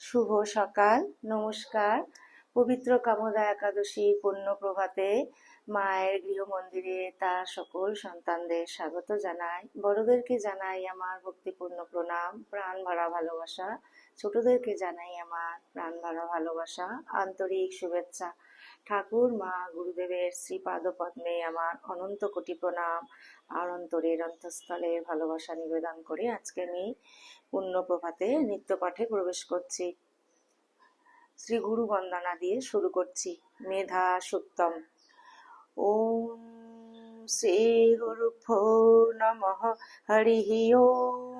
শুভ সকাল, নমস্কার। পবিত্র কামদা একাদশী পূর্ণ প্রভাতে মায়ের গৃহমন্দিরে তার সকল সন্তানদের স্বাগত জানাই। বড়দেরকে জানাই আমার ভক্তিপূর্ণ প্রণাম, প্রাণ ভরা ভালোবাসা। ছোটদেরকে জানাই আমার প্রাণ ভরা ভালোবাসা, আন্তরিক শুভেচ্ছা। ঠাকুর, মা গুরুদেবের শ্রীপাদ পদ্মে আমার অনন্ত কোটি প্রণাম। আর অন্তরের অন্তঃস্থলে ভালোবাসা নিবেদন করে আজকে আমি পুণ্য প্রভাতে নিত্য পাঠে প্রবেশ করছি। শ্রী গুরু বন্দনা দিয়ে শুরু করছি। মেধা সুক্তম ওম শ্রী গুরুভ্যো নমঃ হরি ওম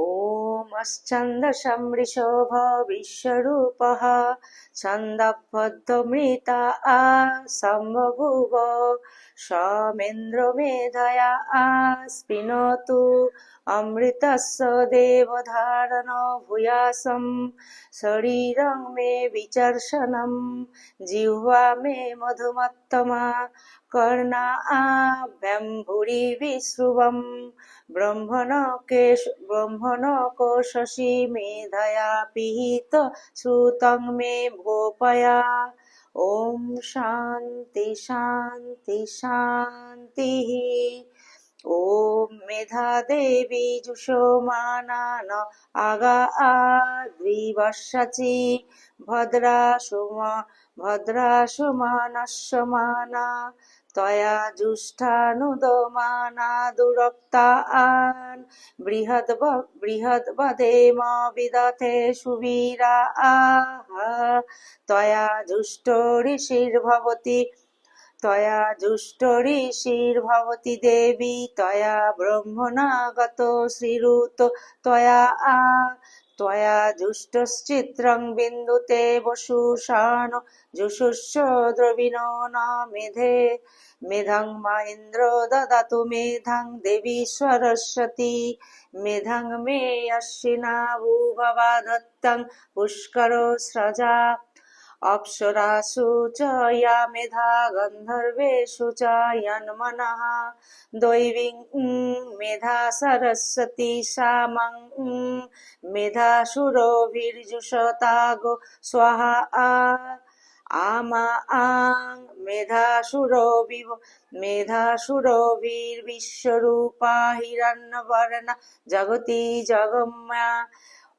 ॐ विश्वरूपः छन्दबद्धमृता आ सम्बभूव समेन्द्रमेधया आस्पिनोतु अमृतस्य देवधारण भूयासं शरीरं मे विचर्शनं जिह्वा मे मधुमत्तमा कर्णा आभ्यम्भुरि विश्रुवम् ब्रह्मणकेश ब्रह्मणकोशसि मेधया पिहित श्रुतं मे गोपया ॐ शान्ति शान्ति शान्तिः ॐ मेधा देवी जुषोमानान आगा आद्विवशचि भद्रासुमा भद्रासुमानस्यमाना त्वया जुष्टानुदमाना दुरक्ता आन् बृहद् बृहद्वदेम विदथे सुवीरा आह त्वया जुष्टो ऋषिर्भवति त्वया जुष्टो ऋषिर्भवति देवी त्वया ब्रह्मणा गतो श्रीरुतो त्वया आ त्वया जुष्टश्चित्रं बिन्दुते वशुषाण जुषुष्व द्रविणो न मेधे मेधं मा इन्द्रो ददातु मेधं देवी सरस्वती मेधं मे अश्विना भूभवा दत्तं पुष्करो स्रजा अप्सरासु च या मेधा गन्धर्वेषु च यन्मनः दैवीं मेधा सरस्वती सामं मेधासुरोभिर्जुषतागो स्वाहा आ আমা আং মেধাসুরো বিব মেধাসুরভির্বিশ্বরূপা হিরণ্যবর্ণা জগতি জগম্যা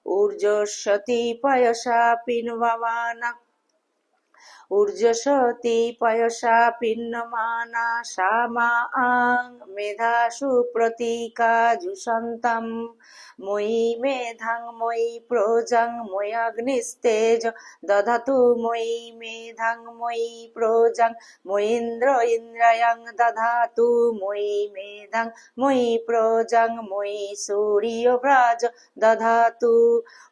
ঊর্জস্বতী পয়সা পিনবানা ঊর্জসতি পয়সা পিন্নমানা শ্যামা আং মেধা প্রতীকা জুষন্তম ময়ি মেধাং ময়ি প্রজং ময়াগ্নিস্তেজ দধাতু ময়ি মেধাং ময়ি প্রজং ময়ীন্দ্র ইন্দ্রয়ং দধাতু ময়ি মেধাং ময়ি প্রজং ময়ি সূর্যব্রাজ দধাতু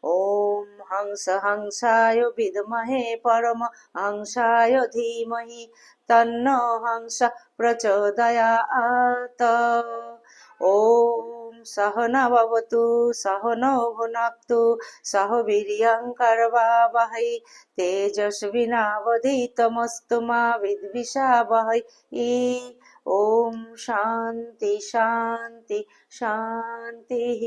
ওম হংস হংসায় বিদমহে পরম হংসায় ধীমহি তন্ন হংস প্রচোদয়াত ভবতু সহনৌ ভুনাক্তু সহ বীর্যং করবাবহৈ তেজস্বিনাবধিতমস্তু মা বিদ্বিষাবহৈ ওম শান্তি শান্তি শান্তিঃ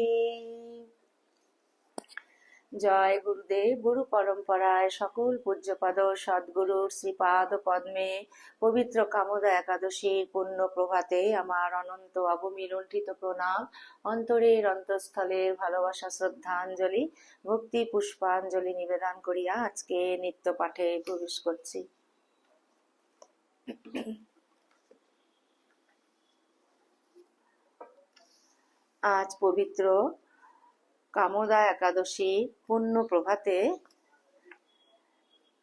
জয় গুরুদেব, গুরু পরম্পরায় সকল পূজ্যপদ সদ্গুরুর শ্রীপাদ পদ্মে পবিত্র কামদা একাদশীর পুণ্য প্রভাতে আমার অনন্ত অবমিলুণ্ঠিত প্রণাম। অন্তরের অন্তঃস্থলের ভালোবাসা, শ্রদ্ধাঞ্জলি, ভক্তি, পুষ্পাঞ্জলি নিবেদন করিয়া আজকে নিত্য পাঠে প্রবেশ করছি। আজ পবিত্র কামদা একাদশী পুণ্য প্রভাতে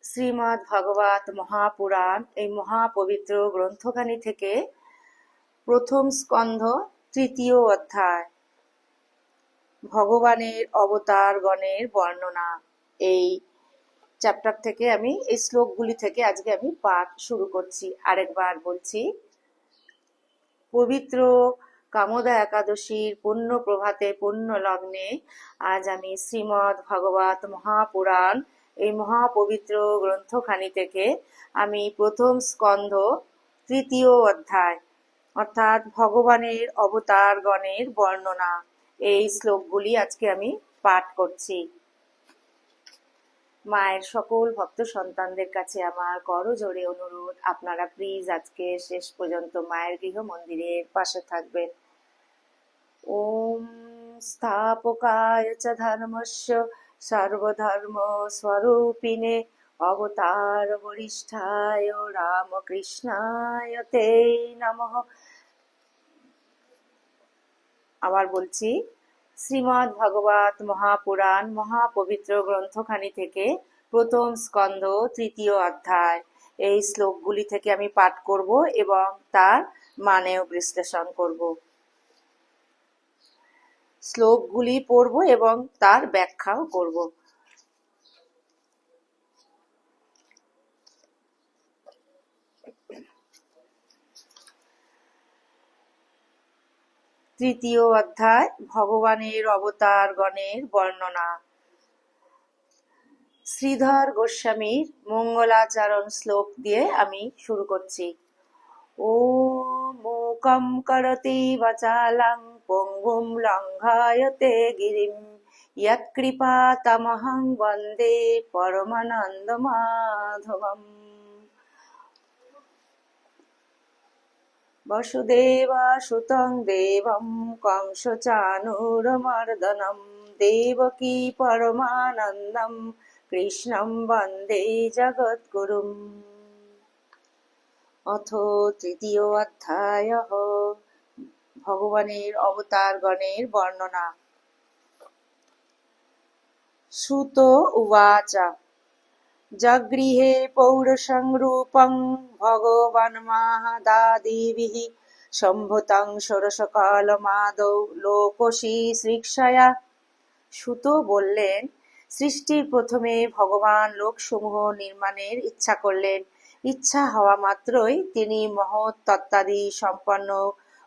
শ্রীমৎ ভগবত মহাপুরাণ, এই মহাপবিত্র গ্রন্থখানি থেকে প্রথম স্কন্ধ, তৃতীয় অধ্যায়, ভগবানের অবতার গণের বর্ণনা। এই চ্যাপ্টার থেকে আমি, এই শ্লোকগুলি থেকে আজকে আমি পাঠ শুরু করছি। আরেকবার বলছি, পবিত্র কামদা একাদশীর পূর্ণ প্রভাতে পুণ্য লগ্নে আজ আমি শ্রীমৎ ভগবত মহাপুরাণ, এই মহাপবিত্র গ্রন্থখানি থেকে আমি প্রথম স্কন্ধ, তৃতীয় অধ্যায়, অর্থাৎ ভগবানের অবতারগণের বর্ণনা, এই শ্লোকগুলি আজকে আমি পাঠ করছি। মায়ের সকল ভক্ত সন্তানদের কাছে আমার করজোড়ে অনুরোধ, আপনারা প্লিজ আজকে শেষ পর্যন্ত মায়ের গৃহ মন্দিরের পাশে থাকবেন। চ ধর্মস্য সর্বধর্ম স্বরূপিণে অবতার বরিষ্ঠায় রামকৃষ্ণায় তে নমঃ আবার বলছি শ্রীমৎ ভগবত মহাপুরাণ মহাপবিত্র গ্রন্থখানি থেকে প্রথম স্কন্ধ, তৃতীয় অধ্যায় এই শ্লোকগুলি থেকে আমি পাঠ করব এবং তার মানেও বিশ্লেষণ করব। শ্লোকগুলি পড়ব এবং তার ব্যাখ্যাও করব। তৃতীয় অধ্যায়, ভগবানের অবতারগণের বর্ণনা। শ্রীধর গোস্বামীর মঙ্গলাচরণ শ্লোক দিয়ে আমি শুরু করছি। ও মূকম করতি বাচালাং পঙ্গুম লঙ্ঘায়তে গিরিম ইয়ৎকৃপা তমহং বন্দে পরমানন্দ মাধবম वसुदेवासुतं देवं कंसचाणूरमर्दनं देवकी परमानन्दं কৃষ্ণম বন্দে জগৎগুরুম অথ তৃতীয় অধ্যায় ভগবানের অবতারগণের বর্ণনা। সুত উবাচ জগৃহে পৌরসংরূপং ভগবান্মাদাদিভিः সম্ভুতং ষোড়শকালমাদৌ লোকসী শ্রীক্ষয়া। সুত বললেন, সৃষ্টির প্রথমে ভগবান লোকসমূহ নির্মাণের ইচ্ছা করলেন। ইচ্ছা হওয়া মাত্রই তিনি মহৎ তত্ত্বাদি সম্পন্ন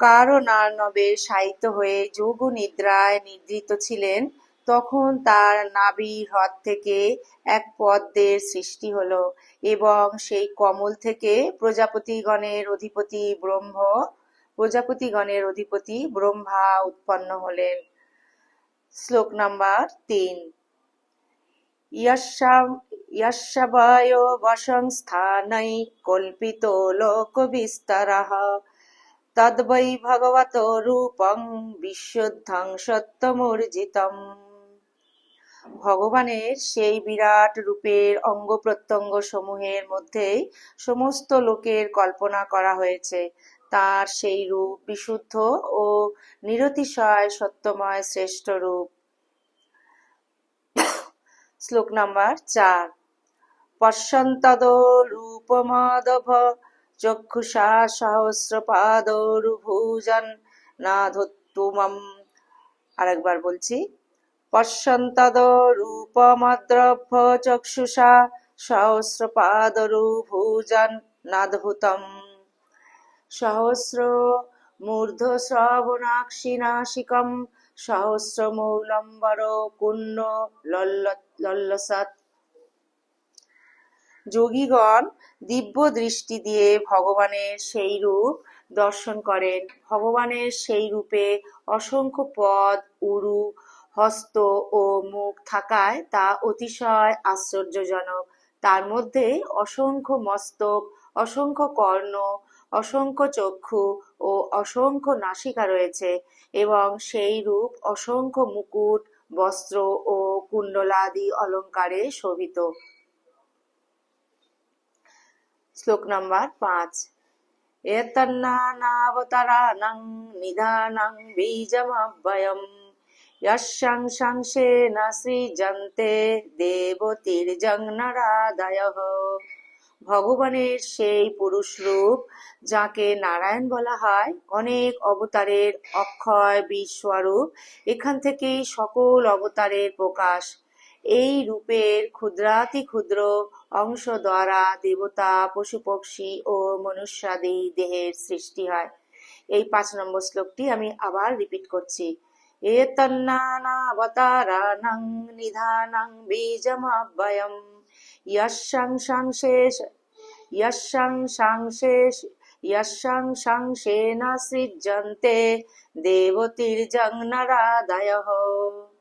কারণার্ণবের শায়িত হয়ে যোগ নিদ্রায় নিদ্রিত ছিলেন, তখন তার নাবি হ্রদ থেকে এক পদ্মের সৃষ্টি হল এবং সেই কমল থেকে প্রজাপতিগণের অধিপতি ব্রহ্ম, প্রজাপতিগণের অধিপতি ব্রহ্মা উৎপন্ন হলেন। শ্লোক নাম্বার তিন। ইয়াস্যাবায় বসংস্থানৈ কল্পিত লোক লোকবিস্তারः তদ্বৈ ভগবত রূপং বিশুদ্ধং সত্যমূর্জিতম। ভগবানের সেই বিরাট রূপের অঙ্গ প্রত্যঙ্গ সমূহের মধ্যেই সমস্ত লোকের কল্পনা করা হয়েছে। তার সেই রূপ বিশুদ্ধ ও নিরতিশয় সত্যময় শ্রেষ্ঠ রূপ। শ্লোক নাম্বার চার। পশ্যন্তদ রূপমাদভ চক্ষুষা সহস্রপাদরুভুজন নাধোত্তুমম। আরেকবার বলছি পশ্যন্তদ রূপমদ্রভ্য চক্ষুষা সহস্রপাদরুভুজন নাদভূতম সহস্র মূর্ধশ্রবণাক্ষিনাশিকম সহস্রমৌলম্বর কুণ্ড লল্লসাত যোগীগণ দিব্য দৃষ্টি দিয়ে ভগবানের সেই রূপ দর্শন করেন। ভগবানের সেই রূপে অসংখ্য পদ, উরু, হস্ত ও মুখ থাকায় তা অতিশয় আশ্চর্যজনক। তার মধ্যে অসংখ্য মস্তক, অসংখ্য কর্ণ, অসংখ্য চক্ষু ও অসংখ্য নাসিকা রয়েছে এবং সেই রূপ অসংখ্য মুকুট, বস্ত্র ও কুণ্ডলাদি অলঙ্কারে শোভিত। শ্লোক নম্বর পাঁচ। এতন্নানাবতারাণং নিধানং সৃজন্তে ভগবানের সেই পুরুষ রূপ যাকে নারায়ণ বলা হয়, অনেক অবতারের অক্ষয় বিস্বরূপ, এখান থেকেই সকল অবতারের প্রকাশ এই রূপের ক্ষুদ্রাতিক্ষুদ্র অংশ দ্বারা দেবতা, পশুপক্ষী ও মনুষ্যাদি দেহের সৃষ্টি হয়। এই পাঁচ নম্বর শ্লোকটি আমি আবার রিপিট করছি। এ এতন্নানাবতারাণং নিধানাং বীজমাব্যয়ম। ইয়শং সংশেষ ইয়শং সংশেষ ইয়শং সংশেন সৃজ্যন্তে দেবতীর্জং নরাদয়ঃ।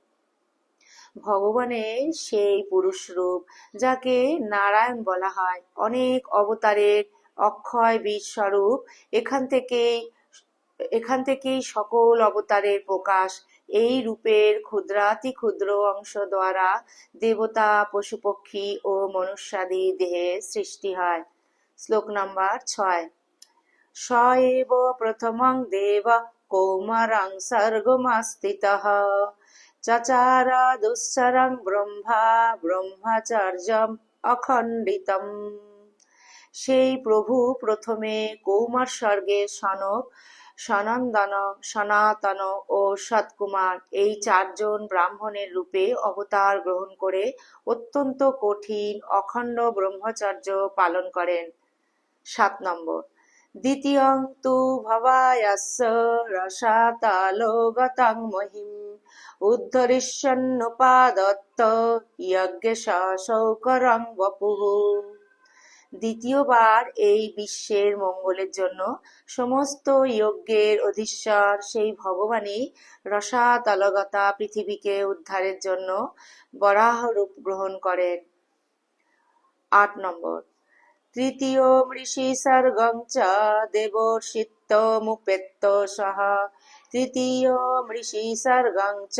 ভগবানের সেই পুরুষ রূপ যাকে নারায়ণ বলা হয়। অনেক অবতারের অক্ষয় বীজ স্বরূপ এখান থেকেই এখান থেকেই সকল অবতারের প্রকাশ এই রূপের ক্ষুদ্রাতি ক্ষুদ্র অংশ দ্বারা দেবতা পশু পক্ষী ও মনুষ্যাদি দেহের সৃষ্টি হয়। শ্লোক নাম্বার ছয়। স প্রথমং দেব, কৌমারং সর্গমাস্থিতঃ চচার দুশ্চরং ব্রহ্মা ব্রহ্মচর্যম অখণ্ডিতম সেই প্রভু প্রথমে কৌমার স্বর্গে সনক, সনন্দন, সনাতন ও সৎকুমার এই চারজন ব্রাহ্মণের রূপে অবতার গ্রহণ করে অত্যন্ত কঠিন অখণ্ড ব্রহ্মচর্য পালন করেন। সাত নম্বর। দ্বিতীয়ং তু ভবায়াস্য রসাতালোগতং মহিম উদ্ধরিষ্যন্নুপাদত্ত যজ্ঞশৌকরং বপুঃ দ্বিতীয়বার এই বিশ্বের মঙ্গলের জন্য সমস্ত যজ্ঞের অধীশ্বর সেই ভগবানই রসাতালগতা পৃথিবীকে উদ্ধারের জন্য বরাহ রূপ গ্রহণ করেন। আট নম্বর। তৃতীয় মৃষি সর্গং চ দেবর্ষিত্তমুপেত্ত সহ। তৃতীয় মৃষি সর্গং চ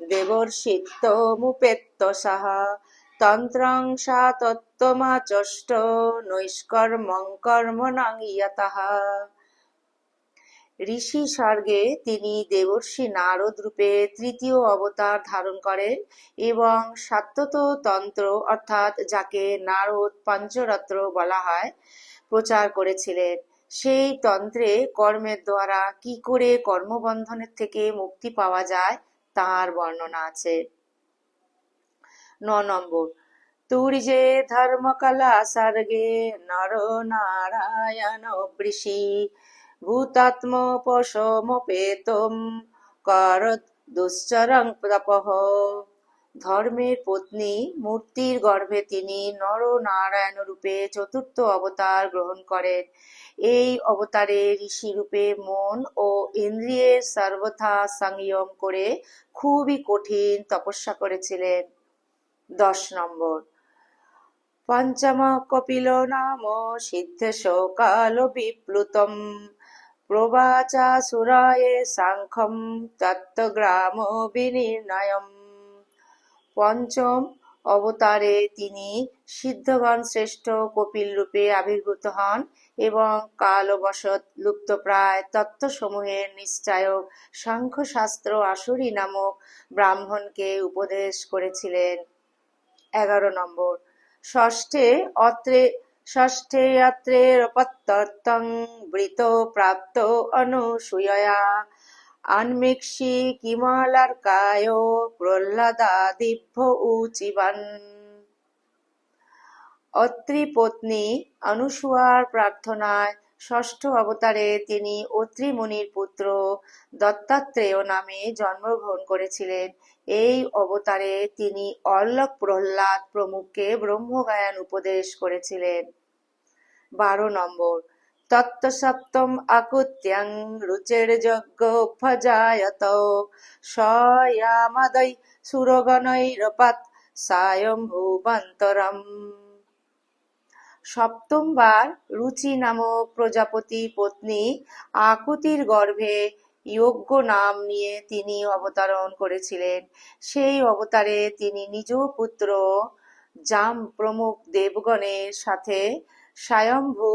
দেবর্ষিত্তমুপেত্ত সহ। তন্ত্রং সাতত্বমাচষ্ট নৈষ্কর্মং কর্মণং ঋষি স্বর্গে তিনি দেবর্ষি নারদ রূপে তৃতীয় অবতার ধারণ করেন এবং সাত্যত তন্ত্র, অর্থাৎ যাকে নারদ পঞ্চরত্র বলা হয়, প্রচার করেছিলেন। সেই তন্ত্রে কর্মের দ্বারা কি করে কর্মবন্ধনের থেকে মুক্তি পাওয়া যায়, তার বর্ণনা আছে। ন নম্বর, তুর্যে ধর্মকলা সর্গে নর নারায়ণ বৃষি ভূতাত্ম পশমপেতম করত দুশ্চরং তপঃ ধর্মের পত্নী মূর্তির গর্ভে তিনি নর নারায়ণ রূপে চতুর্থ অবতার গ্রহণ করেন। এই অবতারে ঋষি রূপে মন ও ইন্দ্রিয়ের সর্বথা সংযম করে খুবই কঠিন তপস্যা করেছিলেন। দশ নম্বর। পঞ্চম কপিল নাম সিদ্ধ শোকাল বিপ্লুতম। প্রবাচা সুরায়ে সাংখ্যম তত্ত্বগ্রাম বিনির্ণয়ম। পঞ্চম অবতারে তিনি সিদ্ধগণ শ্রেষ্ঠ কপিল রূপে আবির্ভূত হন এবং কালবশত লুপ্তপ্রায় তত্ত্বসমূহের নিশ্চায়ক সাংখ্যশাস্ত্র আসুরি নামক ব্রাহ্মণকে উপদেশ করেছিলেন। এগারো নম্বর, ষষ্ঠে অত্রে ষষ্ঠে অত্রেরপত্যর্থং বৃত প্রাপ্ত অনুসূয়া আন্মিক্ষি কিমালার্কায় প্রহ্লাদাদিভ্য উচিবান অত্রি পত্নী অনুসুয়ার প্রার্থনায় ষষ্ঠ অবতারে তিনি অত্রি মুনির পুত্র দত্তাত্রেয় নামে জন্মগ্রহণ করেছিলেন। এই অবতারে তিনি অল্লক প্রহ্লাদ প্রমুখকে ব্রহ্মগায়ন উপদেশ করেছিলেন। বারো নম্বর। তত্ত্বসপ্তম আকুত্যাং রুচের যজ্ঞ ভজায়ত সয়ামাদৈ সুরগণৈরপাত স্বয়ম্ভুবন্তরম সপ্তমবার রুচি নামক প্রজাপতি পত্নী আকুতির গর্ভে যজ্ঞ নাম নিয়ে তিনি অবতরণ করেছিলেন। সেই অবতারে তিনি নিজ পুত্র জাম প্রমুখ দেবগণের সাথে স্বয়ম্ভূ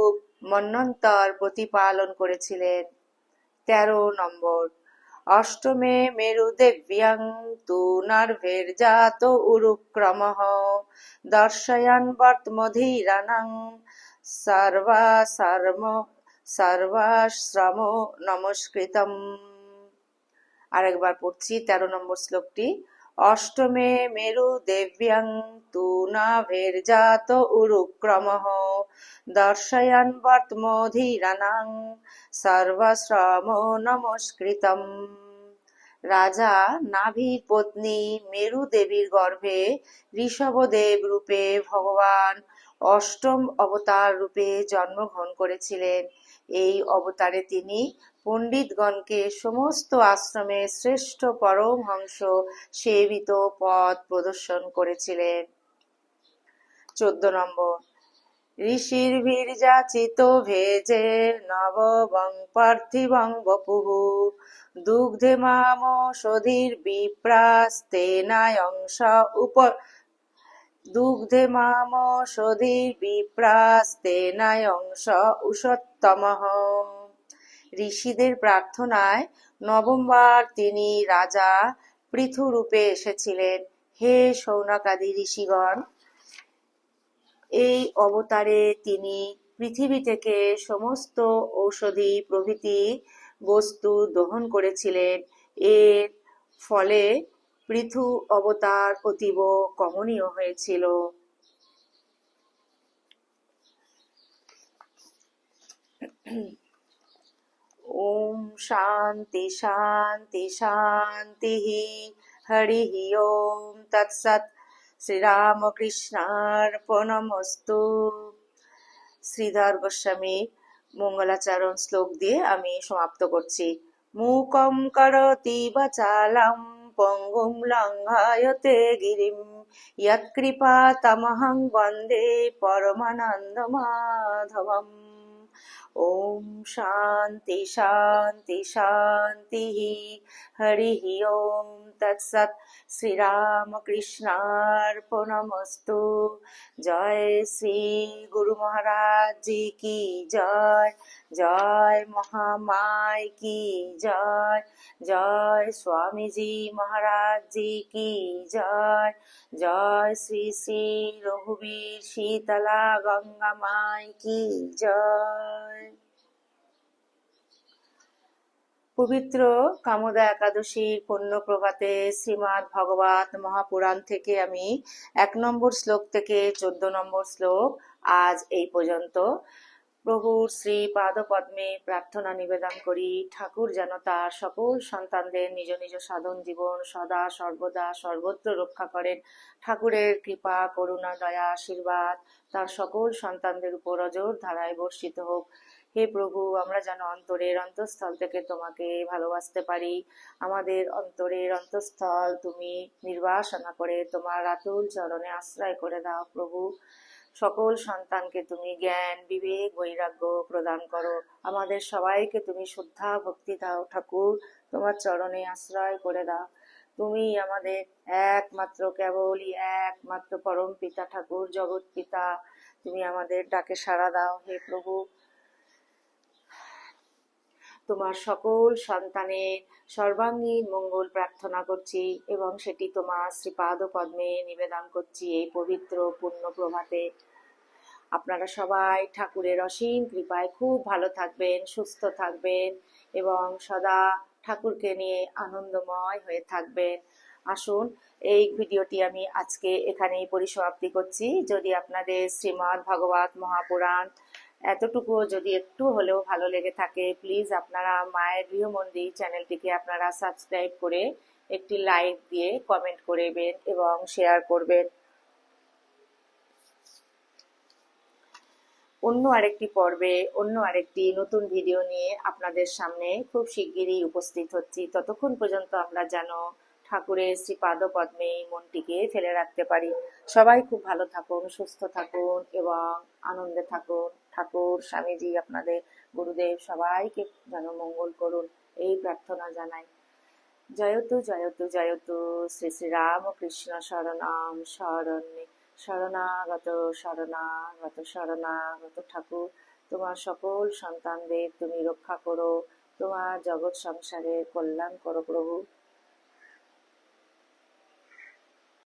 মন্বন্তর প্রতিপালন করেছিলেন। তেরো নম্বর, অষ্টমে মেরুদেব্যাং তু নার্ভের জাত উরুক্রমঃ দর্শয়ান বর্তমধীরানাং সর্বা সর্ম সর্বাশ্রম নমস্কৃতম। আরেকবার পড়ছি, তেরো নম্বর শ্লোকটি। অষ্টমে মেরু দেব্যাং তু নাভের জাত উরুক্রমঃ দর্শয়ান বর্তমধীরানাং সর্বশ্রম নমস্কৃতম। রাজা নাভির পত্নী মেরু দেবীর গর্ভে ঋষভদেব রূপে ভগবান অষ্টম অবতার রূপে জন্মগ্রহণ করেছিলেন। এই অবতারে তিনি পণ্ডিতগণকে সমস্ত আশ্রমে শ্রেষ্ঠ পরমহংস সেবিত পথ প্রদর্শন করেছিলেন। চোদ্দ নম্বর, ঋষির যাচিত ভেজে নববং পার্থিবং বপুঃ দুগ্ধে মাম সধীর বিপ্রাস্তেনায়ংস উপ দুগ্ধে মাম সধীর বিপ্রাস্তেনায়ংস উষত্তমঃ। ঋষিদের প্রার্থনায় নবমবার তিনি রাজা পৃথুরূপে এসেছিলেন। হে সৌনকাদি ঋষিগণ, এই অবতারে তিনি পৃথিবী থেকে সমস্ত ঔষধি প্রভৃতি বস্তু দহন করেছিলেন। এর ফলে পৃথু অবতার অতীব কমনীয় হয়েছিল। ওম শান্তি শান্তি শান্তি হরি ওম। তৎসৎ শ্রীরামকৃষ্ণার্পণমস্তু। শ্রীধর গোস্বামী মঙ্গলাচরণ শ্লোক দিয়ে আমি সমাপ্ত করছি। মূকম করতি বাচালাম পঙ্গুম লঙ্ঘায়তে গিরিম ইয়ৎকৃপা তমহং বন্দে পরমানন্দ মাধবম ওম শান্তি শান্তি শান্তি হরি ওম তৎসৎ শ্রীরামকৃষ্ণার্পণমস্তু জয় শ্রী গুরু মহারাজ জি কি জয় জয় মহামায় কি জয়? জয় স্বামীজি মহারাজ জি কি জয়? জয় শ্রী শ্রী রঘুবীর শীতলা গঙ্গা মাই কি জয়? পবিত্র কামদা একাদশীর পুণ্য প্রভাতে শ্রীমৎ ভগবত মহাপুরাণ থেকে আমি এক নম্বর শ্লোক থেকে চোদ্দ নম্বর শ্লোক আজ এই পর্যন্ত। প্রভুর শ্রী পাদপদ্মে প্রার্থনা নিবেদন করি, ঠাকুর যেন তার সকল সন্তানদের নিজ নিজ সাধন জীবন সদা সর্বদা সর্বত্র রক্ষা করেন। ঠাকুরের কৃপা, করুণা, দয়া, আশীর্বাদ তার সকল সন্তানদের উপর অজর ধারায় বর্ষিত হোক। হে প্রভু, আমরা যেন অন্তরের অন্তঃস্থল থেকে তোমাকে ভালোবাসতে পারি। আমাদের অন্তরের অন্তঃস্থল তুমি নির্বাসনা করে তোমার আতুল চরণে আশ্রয় করে দাও প্রভু। সকল সন্তানকে তুমি জ্ঞান, বিবেক, বৈরাগ্য প্রদান করো। আমাদের সবাইকে তুমি শ্রদ্ধা, ভক্তি দাও। ঠাকুর, তোমার চরণে আশ্রয় করে দাও। তুমি আমাদের একমাত্র, কেবলই একমাত্র পরম পিতা, ঠাকুর, জগৎ পিতা। তুমি আমাদের ডাকে সাড়া দাও। হে প্রভু, তোমার সকল সন্তানের সর্বাঙ্গীন মঙ্গল প্রার্থনা করছি এবং সেটি তোমার শ্রীপাদ পদ্মে নিবেদন করছি এই পবিত্র পূর্ণ প্রভাতে। আপনারা সবাই ঠাকুরের অসীম কৃপায় খুব ভালো থাকবেন, সুস্থ থাকবেন এবং সদা ঠাকুরকে নিয়ে আনন্দময় হয়ে থাকবেন। আসুন, এই ভিডিওটি আমি আজকে এখানেই পরিসমাপ্তি করছি। যদি আপনাদের শ্রীমৎ ভগবত মহাপুরাণ এতটুকু যদি একটু হলেও ভালো লেগে থাকে প্লিজ আপনারা মায়ের গৃহমন্দির চ্যানেলটিকে আপনারা সাবস্ক্রাইব করে একটি লাইক দিয়ে কমেন্ট করবেন এবং শেয়ার করবেন। অন্য আরেকটি পর্বে, অন্য আরেকটি নতুন ভিডিও নিয়ে আপনাদের সামনে খুব শিগগিরই উপস্থিত হচ্ছি। ততক্ষণ পর্যন্ত আমরা যেন ঠাকুরের শ্রী পদ্মে মনটিকে ফেলে রাখতে পারি। সবাই খুব ভালো থাকুন, সুস্থ থাকুন এবং আনন্দে থাকুন। ঠাকুর, স্বামীজি, আপনাদের গুরুদেব সবাইকে যেন মঙ্গল করুন, এই প্রার্থনা জানাই। জয়তু জয়তু জয়তু, শ্রী শ্রী রামকৃষ্ণ শরণাম শরণ্যে শরণাগত শরণাগত শরণাগত ঠাকুর। তোমার সকল সন্তানদের তুমি রক্ষা করো, তোমার জগৎ সংসারের কল্যাণ করো প্রভু।